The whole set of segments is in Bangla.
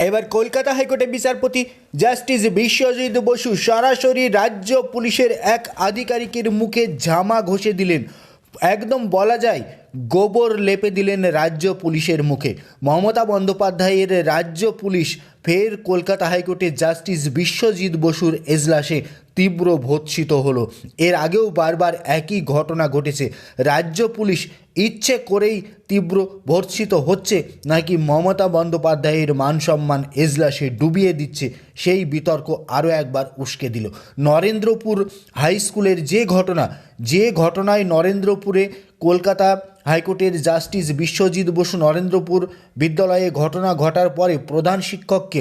এবার কলকাতা হাইকোর্টের বিচারপতি জাস্টিস বিশ্বজিৎ বসু সরাসরি রাজ্য পুলিশের এক আধিকারিকের মুখে ঝামা ঘষে দিলেন। একদম বলা যায় গোবর লেপে দিলেন রাজ্য পুলিশের মুখে। মমতা বন্দ্যোপাধ্যায়ের রাজ্য পুলিশ ফের কলকাতা হাইকোর্টে জাস্টিস বিশ্বজিৎ বসুর এজলাসে তীব্র ভৎসিত হলো। এর আগেও বারবার একই ঘটনা ঘটেছে। রাজ্য পুলিশ ইচ্ছে করেই তীব্র ভর্ৎসিত হচ্ছে, নাকি মমতা বন্দ্যোপাধ্যায়ের মান সম্মান এজলাসে ডুবিয়ে দিচ্ছে, সেই বিতর্ক আরও একবার উস্কে দিল। নরেন্দ্রপুর হাই স্কুলের যে ঘটনা, যে ঘটনায় নরেন্দ্রপুরে কলকাতা হাইকোর্টের জাস্টিস বিশ্বজিৎ বসু নরেন্দ্রপুর বিদ্যালয়ে ঘটনা ঘটার পরে প্রধান শিক্ষককে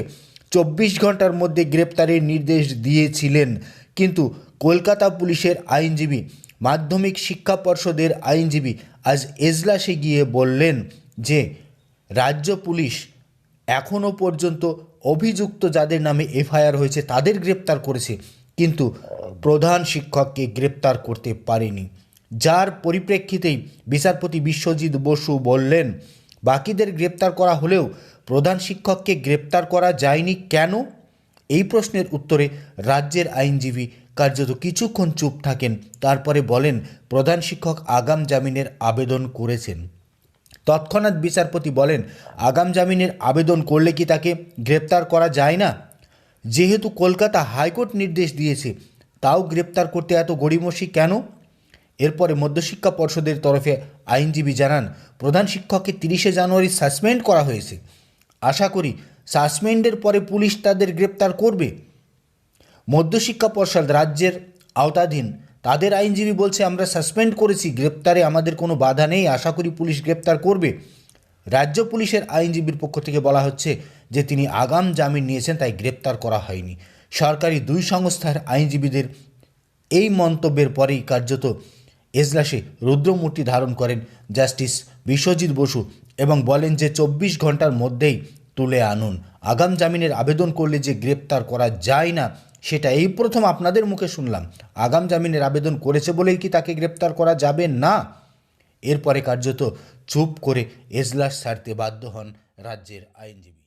চব্বিশ ঘণ্টার মধ্যে গ্রেপ্তারের নির্দেশ দিয়েছিলেন। কিন্তু কলকাতা পুলিশের আইনজীবী, মাধ্যমিক শিক্ষা পর্ষদের আইনজীবী আজ এজলাসে গিয়ে বললেন যে, রাজ্য পুলিশ এখনও পর্যন্ত অভিযুক্ত যাদের নামে এফআইআর হয়েছে তাদের গ্রেপ্তার করেছে, কিন্তু প্রধান শিক্ষককে গ্রেপ্তার করতে পারেনি। যার পরিপ্রেক্ষিতেই বিচারপতি বিশ্বজিৎ বসু বললেন, বাকিদের গ্রেপ্তার করা হলেও প্রধান শিক্ষককে গ্রেপ্তার করা যায়নি কেন? এই প্রশ্নের উত্তরে রাজ্যের আইনজীবী কার্যত কিছুক্ষণ চুপ থাকেন, তারপরে বলেন, প্রধান শিক্ষক আগাম জামিনের আবেদন করেছেন। তৎক্ষণাৎ বিচারপতি বলেন, আগাম জামিনের আবেদন করলে কি তাকে গ্রেপ্তার করা যায় না? যেহেতু কলকাতা হাইকোর্ট নির্দেশ দিয়েছে, তাও গ্রেপ্তার করতে এত গড়িমসি কেন? এরপরে মধ্যশিক্ষা পর্ষদের তরফে আইনজীবী জানান, প্রধান শিক্ষককে তিরিশে জানুয়ারি সাসপেন্ড করা হয়েছে। আশা করি সাসপেন্ডের পরে পুলিশ তাদের গ্রেপ্তার করবে। মধ্যশিক্ষা পর্ষদ রাজ্যের আওতাধীন, তাদের আইনজীবী বলছে, আমরা সাসপেন্ড করেছি, গ্রেপ্তারে আমাদের কোনো বাধা নেই, আশা করি পুলিশ গ্রেপ্তার করবে। রাজ্য পুলিশের আইনজীবীর পক্ষ থেকে বলা হচ্ছে যে তিনি আগাম জামিন নিয়েছেন, তাই গ্রেপ্তার করা হয়নি। সরকারি দুই সংস্থার আইনজীবীদের এই মন্তব্যের পরেই কার্যত এজলাসে রুদ্রমূর্তি ধারণ করেন জাস্টিস বিশ্বজিৎ বসু এবং বলেন যে চব্বিশ ঘণ্টার মধ্যেই তুলে আনুন। আগাম জামিনের আবেদন করলে যে গ্রেপ্তার করা যায় না, সেটা এই প্রথম আপনাদের মুখে শুনলাম। আগাম জামিনের আবেদন করেছে বলেই কি তাকে গ্রেপ্তার করা যাবে? না। এরপরে কার্যত চুপ করে এজলাস ছাড়তে বাধ্য হন রাজ্যের আইনজীবী।